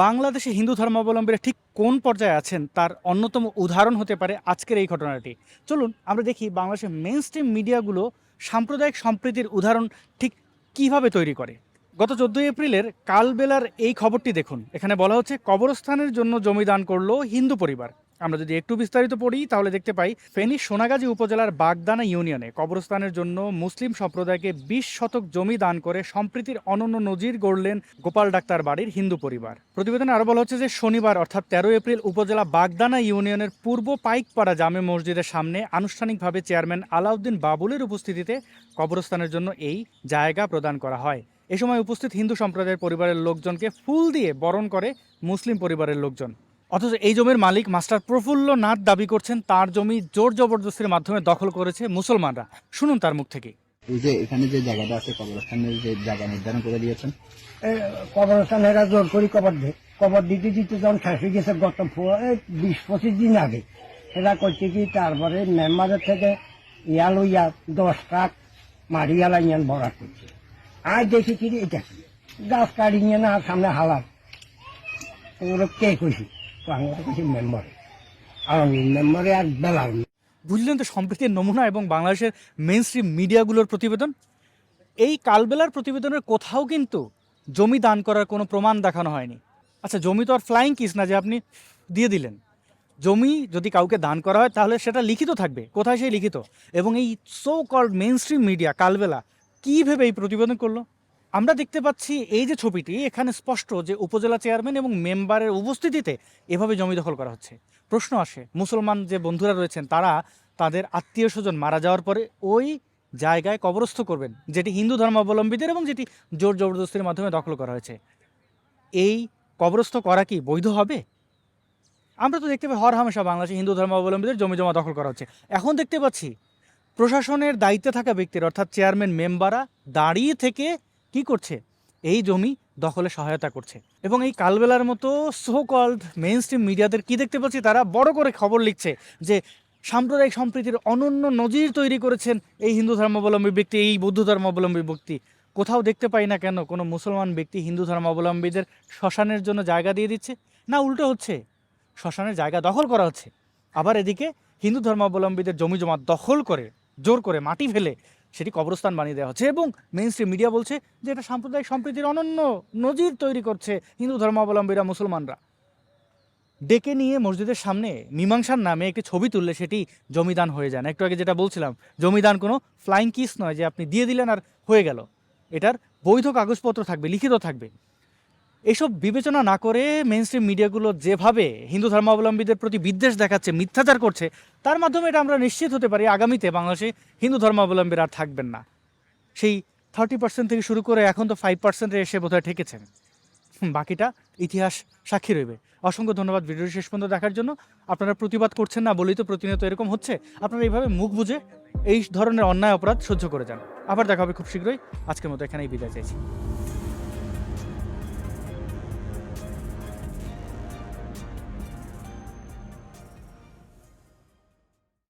বাংলাদেশে হিন্দু ধর্মাবলম্বীরা ঠিক কোন পর্যায়ে আছেন তার অন্যতম উদাহরণ হতে পারে আজকের এই ঘটনাটি। চলুন আমরা দেখি বাংলাদেশের মেন স্ট্রিম মিডিয়াগুলো সাম্প্রদায়িক সম্প্রীতির উদাহরণ ঠিক কীভাবে তৈরি করে। গত চোদ্দোই এপ্রিলের কালবেলার এই খবরটি দেখুন। এখানে বলা হচ্ছে কবরস্থানের জন্য জমি দান করল হিন্দু পরিবার। আমরা যদি একটু বিস্তারিত পড়ি, তাহলে দেখতে পাই, ফেনী সোনাগাজী উপজেলার বাগদানা ইউনিয়নে কবরস্থানের জন্য মুসলিম সম্প্রদায়কে বিশ শতক জমি দান করে সম্প্রীতির অনন্য নজির গড়লেন গোপাল ডাক্তার বাড়ির হিন্দু পরিবার। প্রতিবেদনে আরও বলা হচ্ছে যে, শনিবার অর্থাৎ তেরো এপ্রিল উপজেলা বাগদানা ইউনিয়নের পূর্ব পাইকপাড়া জামে মসজিদের সামনে আনুষ্ঠানিকভাবে চেয়ারম্যান আলাউদ্দিন বাবুলের উপস্থিতিতে কবরস্থানের জন্য এই জায়গা প্রদান করা হয়। এ সময় উপস্থিত হিন্দু সম্প্রদায়ের পরিবারের লোকজনকে ফুল দিয়ে বরণ করে মুসলিম পরিবারের লোকজন। অথচ এই জমির মালিক মাস্টার প্রফুল্ল নাথ দাবি করছেন তার জমি জোর জবরদস্তির মাধ্যমে দখল করেছে মুসলমানরা। শুনুন তার মুখ থেকে। এই যে এখানে যে জায়গাটা আছে কবরস্থানের যে জায়গা নির্ধারণ করে দিয়েছেন। এ, কবরস্থান এরা জোর করি কবর দে কবর দিতে দিতে যখন শেষ হয়ে গেছে গত বিশ পঁচিশ দিন আগে। এরা করছে কি তারপরে মেম্বারের থেকে ইয়া লইয়া দশ ট্রাক মারিয়ালা ইয়ান ভরা করছে। আর দেখি কি এটা কি? গাছ কাটি নিয়ে না সামনে হালার এগুলো কে কইছি? বুঝলেন তো সম্প্রীতির নমুনা এবং বাংলাদেশের মেন স্ট্রিম মিডিয়াগুলোর প্রতিবেদন? এই কালবেলার প্রতিবেদনের কোথাও কিন্তু জমি দান করার কোনো প্রমাণ দেখানো হয়নি। আচ্ছা জমি তো আর ফ্লাইং কিস না যে আপনি দিয়ে দিলেন। জমি যদি কাউকে দান করা হয়, তাহলে সেটা লিখিত থাকবে। কোথায় সেই লিখিত? এবং এই so called mainstream media Kalbela, কী ভেবে এই প্রতিবেদন করল? আমরা দেখতে পাচ্ছি এই যে ছবিটি, এখানে স্পষ্ট যে উপজেলা চেয়ারম্যান এবং মেম্বারের উপস্থিতিতে এভাবে জমি দখল করা হচ্ছে। প্রশ্ন আসে, মুসলমান যে বন্ধুরা রয়েছেন তারা তাদের আত্মীয় স্বজন মারা যাওয়ার পরে ওই জায়গায় কবরস্থ করবেন, যেটি হিন্দু ধর্মাবলম্বীদের এবং যেটি জোর জবরদস্তির মাধ্যমে দখল করা হয়েছে। এই কবরস্থ করা কি বৈধ হবে? আমরা তো দেখতে পাই হর হামেশা বাংলাদেশে হিন্দু ধর্মাবলম্বীদের জমি জমা দখল করা হচ্ছে। এখন দেখতে পাচ্ছি, প্রশাসনের দায়িত্বে থাকা ব্যক্তির অর্থাৎ চেয়ারম্যান, মেম্বাররা দাঁড়িয়ে থেকে কি করছে? এই জমি দখলে সহায়তা করছে। এবং এই কালবেলার মতো সো কল্ড মেন স্ট্রিম মিডিয়াদের কী দেখতে পাচ্ছি? তারা বড় করে খবর লিখছে যে সাম্প্রদায়িক সম্প্রীতির অনন্য নজির তৈরি করেছেন এই হিন্দু ধর্মাবলম্বী ব্যক্তি, এই বৌদ্ধ ধর্মাবলম্বী ব্যক্তি। কোথাও দেখতে পাই না কেন কোনো মুসলমান ব্যক্তি হিন্দু ধর্মাবলম্বীদের শ্মশানের জন্য জায়গা দিয়ে দিচ্ছে? না, উল্টো হচ্ছে। শ্মশানের জায়গা দখল করা হচ্ছে। আবার এদিকে হিন্দু ধর্মাবলম্বীদের জমি জমা দখল করে, জোর করে মাটি ফেলে সেটি কবরস্থান বানিয়ে দেওয়া হচ্ছে এবং মেইন স্ট্রিম মিডিয়া বলছে যে এটা সাম্প্রদায়িক সম্প্রীতির অনন্য নজির তৈরি করছে হিন্দু ধর্মাবলম্বীরা, মুসলমানরা। ডেকে নিয়ে মসজিদের সামনে মীমাংসার নামে একটি ছবি তুললে সেটি জমিদান হয়ে যায় একটু আগে যেটা বলছিলাম, জমিদান কোনো ফ্লাইং কিস নয় যে আপনি দিয়ে দিলেন আর হয়ে গেল। এটার বৈধ কাগজপত্র থাকবে, লিখিত থাকবে। এসব বিবেচনা না করে মেন স্ট্রিম মিডিয়াগুলো যেভাবে হিন্দু ধর্মাবলম্বীদের প্রতি বিদ্বেষ দেখাচ্ছে, মিথ্যাচার করছে, তার মাধ্যমে এটা আমরা নিশ্চিত হতে পারি আগামীতে বাংলাদেশে হিন্দু ধর্মাবলম্বীরা আর থাকবেন না। সেই থার্টি পার্সেন্ট থেকে শুরু করে এখন তো ফাইভ পার্সেন্টে এসে বোধহয় ঠেকেছেন। বাকিটা ইতিহাস সাক্ষী রইবে। অসংখ্য ধন্যবাদ ভিডিওটি শেষ পর্যন্ত দেখার জন্য। আপনারা প্রতিবাদ করছেন না বলেই তো প্রতিনিয়ত এরকম হচ্ছে। আপনারা এইভাবে মুখ বুঝে এই ধরনের অন্যায় অপরাধ সহ্য করে যান। আবার দেখা হবে খুব শীঘ্রই। আজকের মতো এখানেই বিদায় চাইছি।